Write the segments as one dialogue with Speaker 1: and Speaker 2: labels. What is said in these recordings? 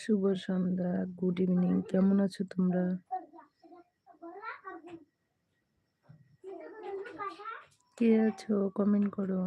Speaker 1: শুভ সন্ধ্যা good evening কেমন আছো তোমরা? কে আছো? কমেন্ট করো।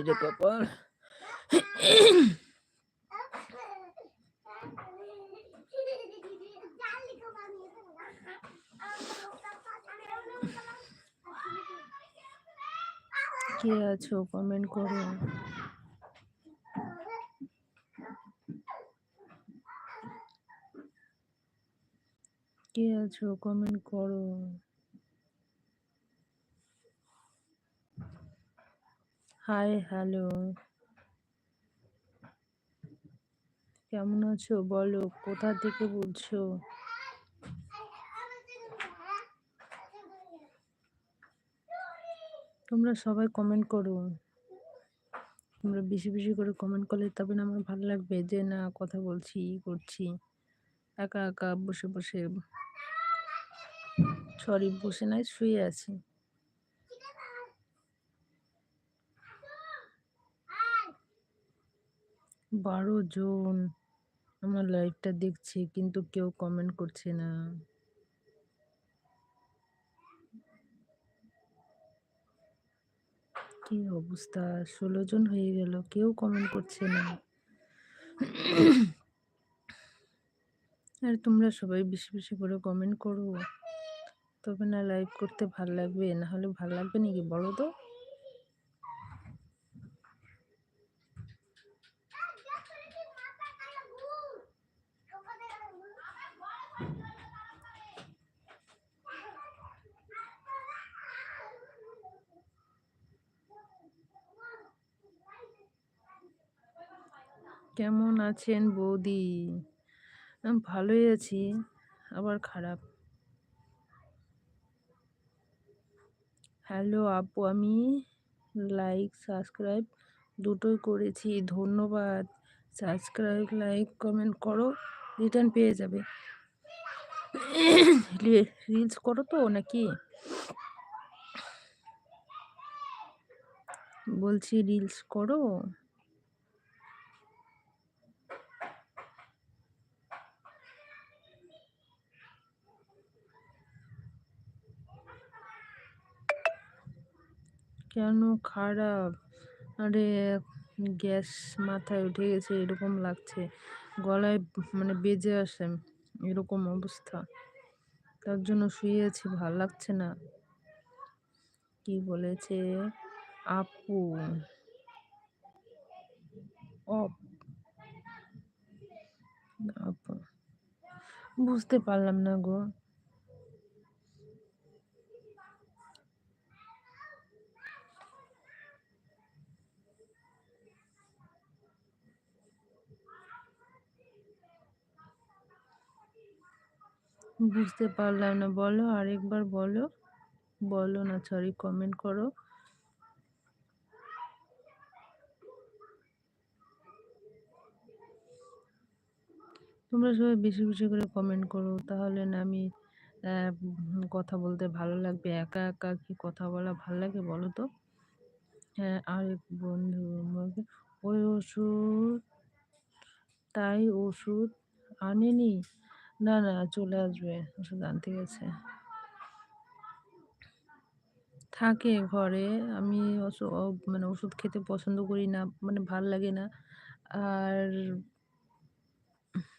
Speaker 1: রে কপাল কে আছো কমেন্ট করো? কে আছো কমেন্ট করো? হাই হ্যালো কেমন আছো? বলো, কোথা থেকে বলছো? তোমরা সবাই কমেন্ট করো। তোমরা বেশি বেশি করে কমেন্ট করলে তবে না আমার ভালো লাগবে যে, না, কথা বলছি করছি। একা একা বসে বসে সরি বসে নাই, শুয়ে আছি। বারো জন। আমার লাইভটা দেখছে কিন্তু কেউ কমেন্ট করছে না। কি অবস্থা? ষোলো জন হয়ে গেল, কেউ কমেন্ট করছে না। আর তোমরা সবাই বেশি বেশি করে কমেন্ট করো। তবে না লাইভ করতে ভালো লাগবে, না হলে ভালো লাগবে নাকি বলো তো কেমন আছেন বৌদি? ভালোই আছি, আবার খারাপ। হ্যালো আপু, আমি লাইক সাবস্ক্রাইব দুটোই করেছি, ধন্যবাদ। সাবস্ক্রাইব লাইক কমেন্ট করো রিটার্ন পেয়ে যাবে। রিলস করো তো নাকি? বলছি রিলস করো। কেন খারাপ? আরে, গ্যাস মাথায় উঠে গেছে, এরকম লাগছে। গলায় মানে বেজে আসে এরকম অবস্থা। তার জন্য শুয়ে আছি, ভালো লাগছে না। কি বলেছে? আপু। আপু। বুঝতে পারলাম না গো। বুঝতে পারলাম না। বলো, আরেকবার বলো। বলো না সরি কমেন্ট করো। তোমরা সবাই বেশি বেশি করে কমেন্ট করো, তাহলে না আমি কথা বলতে ভালো লাগবে। একা একা কি কথা বলা ভালো লাগে বলো তো? হ্যাঁ আরেক বন্ধু ওই ওষুধ, তাই ওষুধ আনেনি? না না, চলে আসবে। ওষুধ আনতে গেছে। থাকে ঘরে। আমি মানে ওষুধ খেতে পছন্দ করি না মানে ভালো লাগে না। আর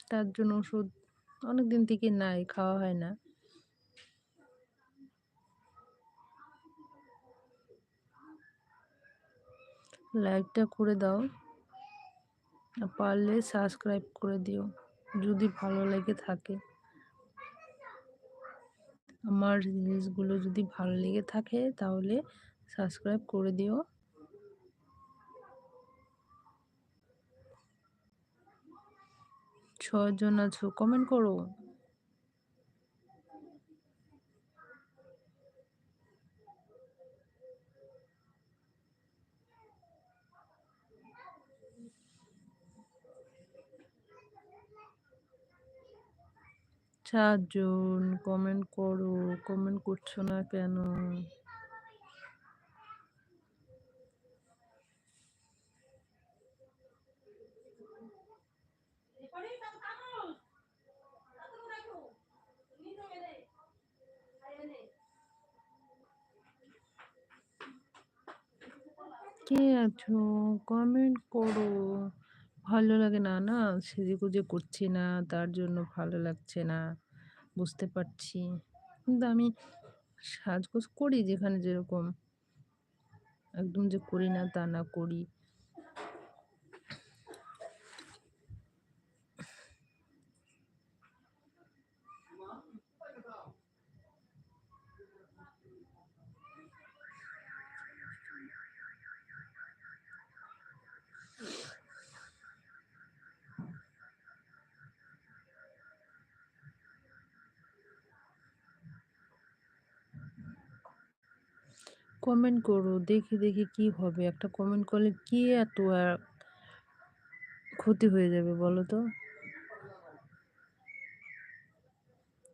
Speaker 1: তার জন্য ওষুধ অনেক দিন থেকে নাই, খাওয়া হয় না। লাইকটা করে দাও। পারলে সাবস্ক্রাইব করে দিও। যদি ভালো লেগে থাকে। আমার জিনিসগুলো যদি ভালো লেগে থাকে, তাহলে সাবস্ক্রাইব করে দিও। ছজন আছো কমেন্ট করো। চারজন কমেন্ট করো কমেন্ট করছ না কেন? কে আছো? কমেন্ট করো। ভালো লাগে না না? সেজে গুজে করছি না, তার জন্য ভালো লাগছে না, বুঝতে পারছি। কিন্তু আমি সাজগোজ করি যেখানে যেরকম। একদম যে করি না, তা না করি। কমেন্ট করো, দেখি দেখি কি হবে। একটা কমেন্ট করলে কি এত ক্ষতি হয়ে যাবে বলো তো?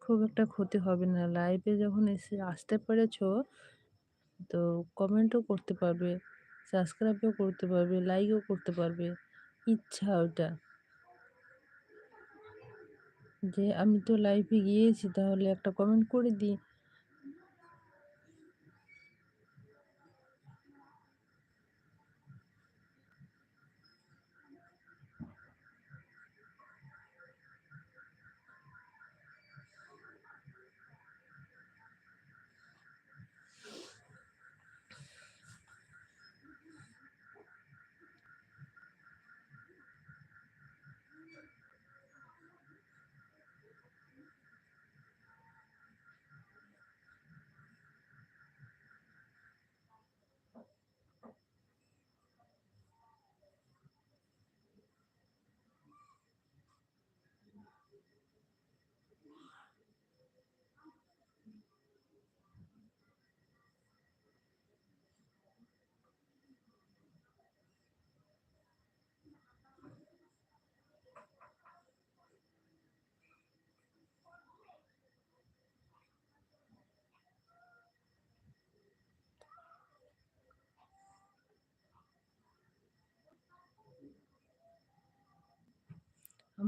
Speaker 1: খুব একটা ক্ষতি হবে না। লাইভে যখন এসে আসতে পেরেছ, তো কমেন্টও করতে পারবে সাবস্ক্রাইবও করতে পারবে লাইকও করতে পারবে। ইচ্ছা ওটা যে আমি তো লাইভে গিয়েছি, তাহলে একটা কমেন্ট করে দিই।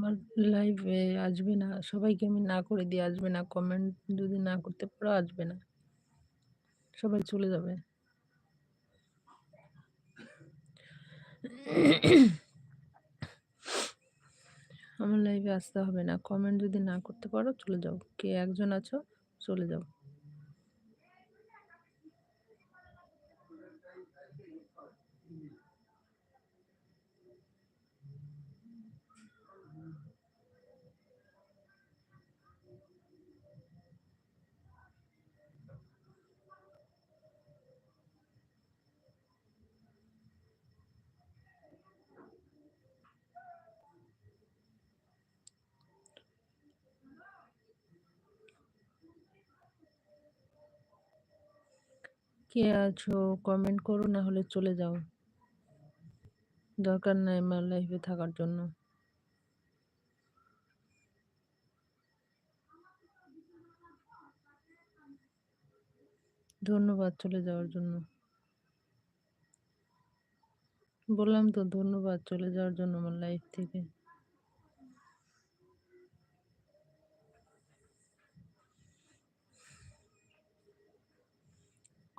Speaker 1: আমার লাইভে আসবে না, সবাইকে আমি না করে দিয়ে আসবে না কমেন্ট যদি না করতে পারো আসবে না। সবাই চলে যাবে। আমার লাইভে আসতে হবে না কমেন্ট যদি না করতে পারো চলে যাও। কে একজন আছো, চলে যাও। কে আছো? কমেন্ট করো না হলে চলে যাও। দরকার নাই আমার লাইফে থাকার জন্য। ধন্যবাদ চলে যাওয়ার জন্য। বললাম তো ধন্যবাদ চলে যাওয়ার জন্য আমার লাইফ থেকে।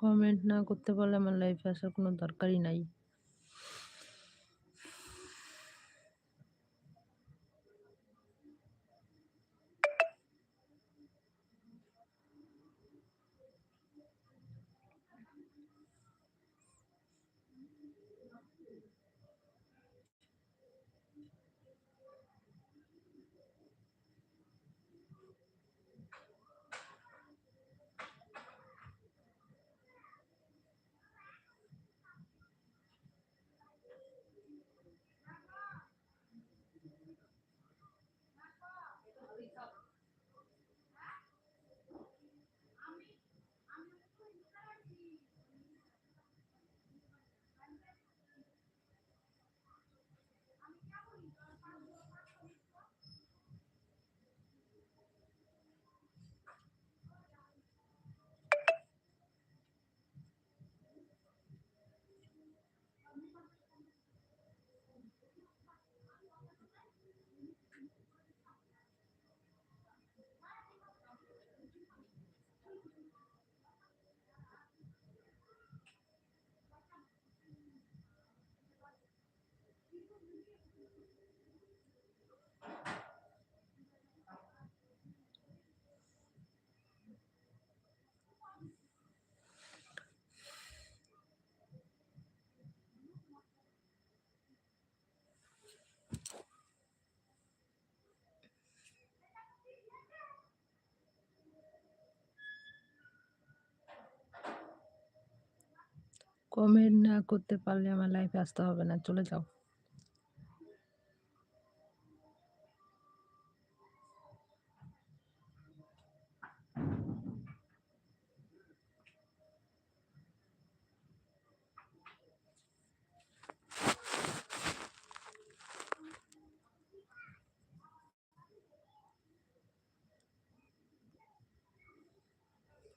Speaker 1: কমেন্ট না করতে পারলে আমার লাইফে আসার কোনো দরকারই নাই। কমেন্ট না করতে পারলে আমার লাইফে আসতে হবে না চলে যাও।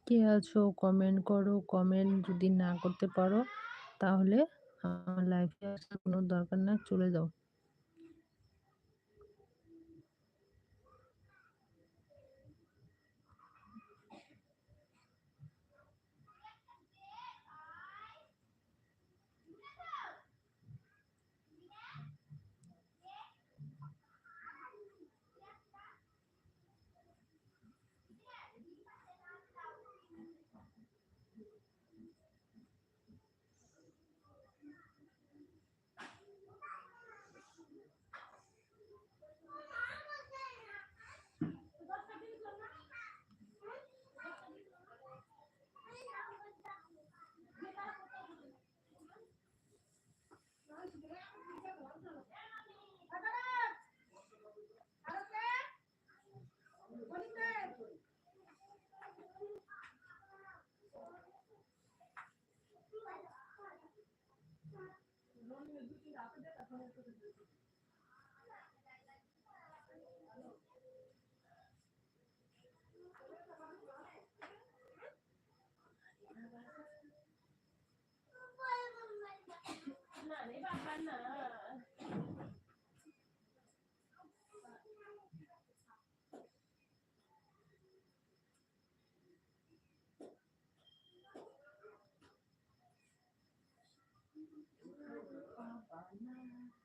Speaker 1: কে আছো কমেন্ট করো। কমেন্ট যদি না করতে পারো, তাহলে আমার লাইফে আসার কোনো দরকার না, চলে যাও। Allah.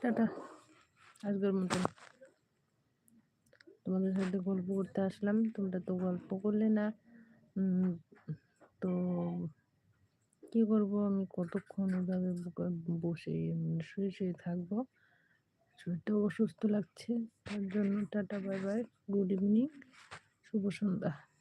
Speaker 1: টাটা। আজকের মতন তোমাদের সাথে গল্প করতে আসলাম। তোমরা তো গল্প করলে না। তো কি করব আমি? কতক্ষণ ওইভাবে ব- বসে শুয়ে শুয়ে থাকব? শরীরটা অসুস্থ লাগছে। তার জন্য tata, bye bye. Good evening. শুভ সন্ধ্যা।